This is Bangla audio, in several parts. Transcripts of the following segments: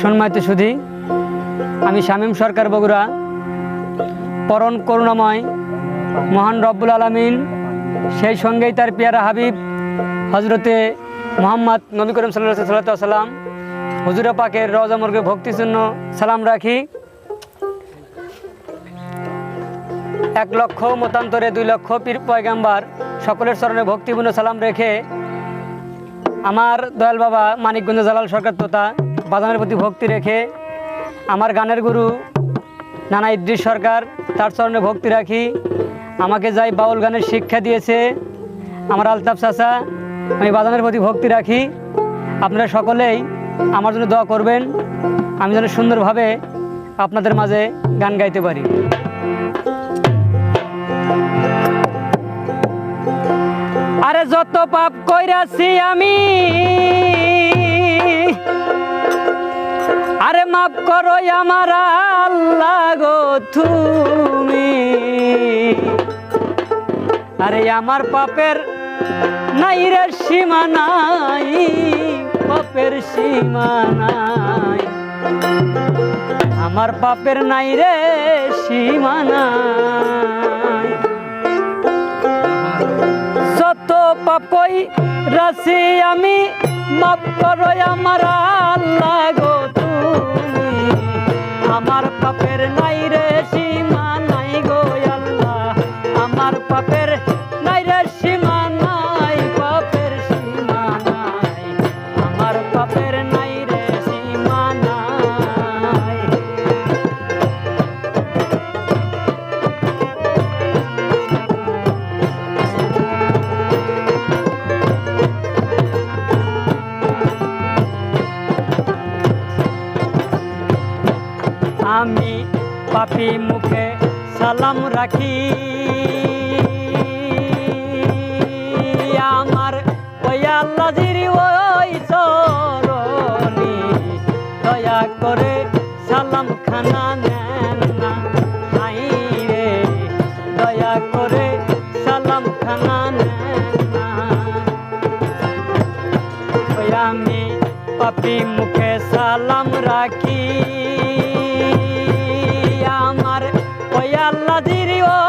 সম্মানিত সুধী, আমি শামীম সরকার বগুড়া পরণ করুণাময়, মহান রব্বুল আলমিন, সেই সঙ্গেই তার পিয়ারা হাবিব হজরতে মোহাম্মদ নবী করিম সাল্লাহ সাল্লাম, হুজুরা পাকের রজা মুরগে ভক্তি জন্য সালাম রাখি। এক লক্ষ, মতান্তরে দুই লক্ষ পীর পয়গাম্বার সকলের চরণে ভক্তিপূর্ণ সালাম রেখে আমার দয়াল বাবা মানিকগঞ্জ জালাল সরকার তোতা বাদামের প্রতি ভক্তি রেখে আমার গানের গুরু নানা ইদ্রিস সরকার তার চরণে ভক্তি রাখি। আমাকে যাই বাউল গানের শিক্ষা দিয়েছে আমার আলতাফ চাচা, আমি বাদামের প্রতি ভক্তি রাখি। আপনারা সকলেই আমার জন্য দোয়া করবেন। আমি যেন সুন্দরভাবে আপনাদের মাঝে গান গাইতে পারি। আরে যত পাপ কইরাছি আমি। আরে মাফ করো আমার আল্লাহ গো তুমি। আরে আমার পাপের নাই রে সীমা নাই, পাপের সীমা নাই। আমার পাপের নাই রে সীমা নাই। পাপই রাশি আমি? মাপ করো আমার আল্লাহ গো তুমি। আমার পাপের নাই রে সীমা নাই গো আল্লাহ। আমার পাপের আমি পাপি মুখে সালাম রাখি। আমার ওই আল্লাহির ওই চরণি দয়া করে সালাম খানা নেন না। হাই রে, দয়া করে সালাম খানা নেন না। আমি পাপি মুখে সালাম রাখি। আল্লাহির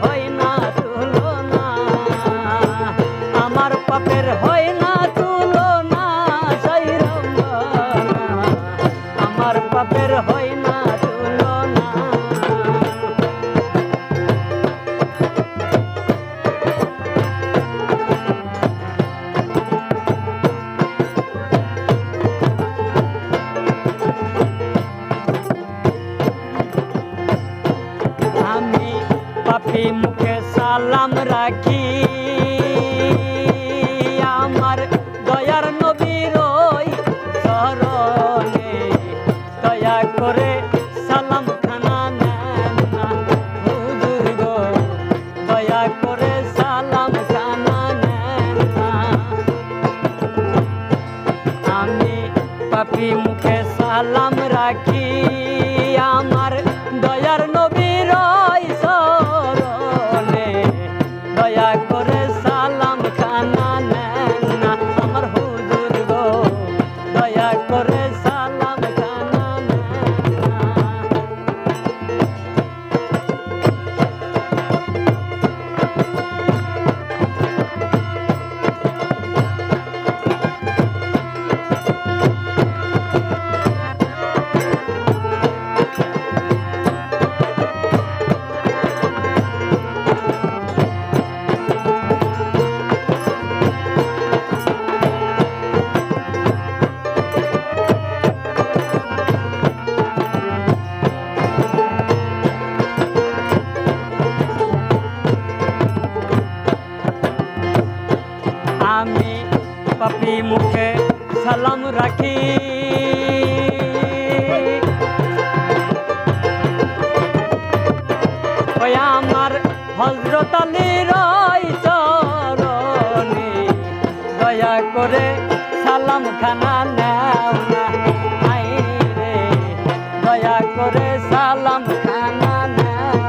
হয় না। হাসি মুখে সালাম রাখি। আমার হজরত আলীর চরণে দয়া করে সালাম খানা নেও না রে। দয়া করে সালাম খানা নেও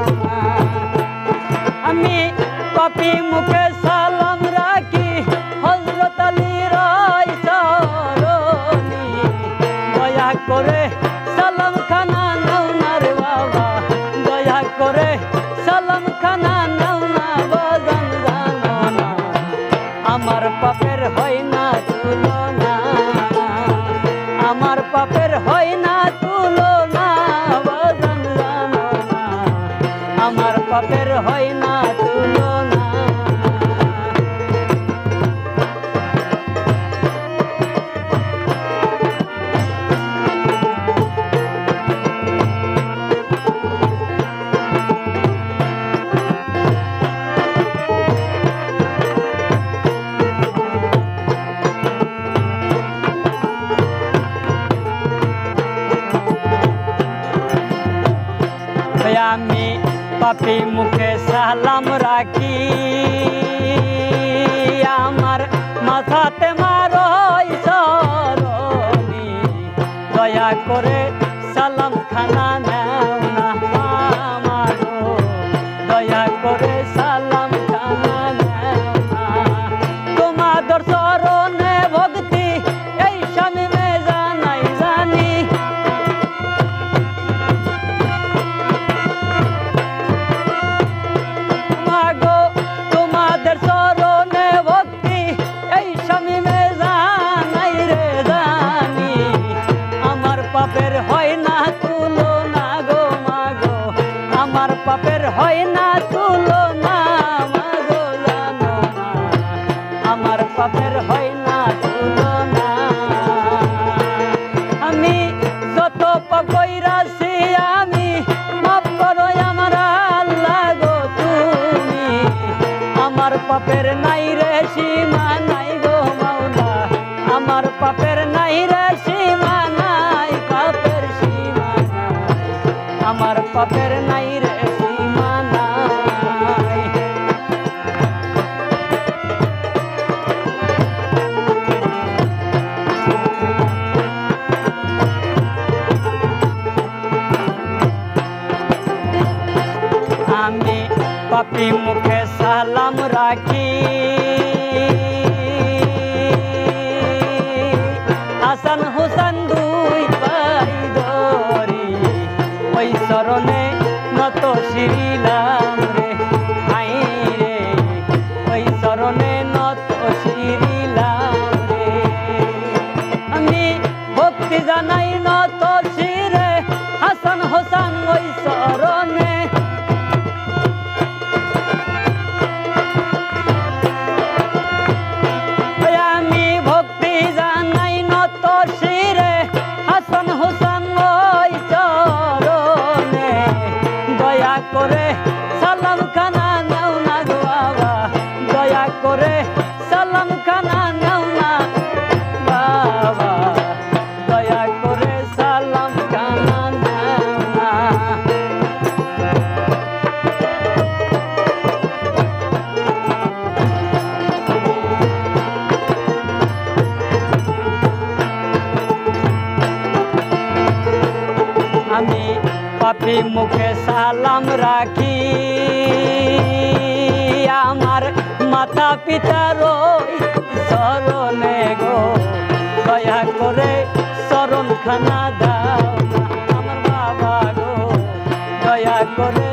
আমি কপি মুখে সালাম আমার পাপের হয় না। কথাতে আমার পাপের নাই রে সীমা নাই গো মাওলা। আমার পাপের নাই রে সীমা নাই, পাপের সীমা আমার পাপের নাই রে সীমা আমি পাপি মুখে সালাম রাখি। হাসান হুসান দুই পাই ধরি ওই চরণে নত শিলাম রে। পাপি মুখে সালাম রাখি। আমার মাতা পিতার চরণে গো, দয়া করে শরণ খানা দাও। আমার বাবা গো, দয়া করে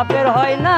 পাপের হয় না।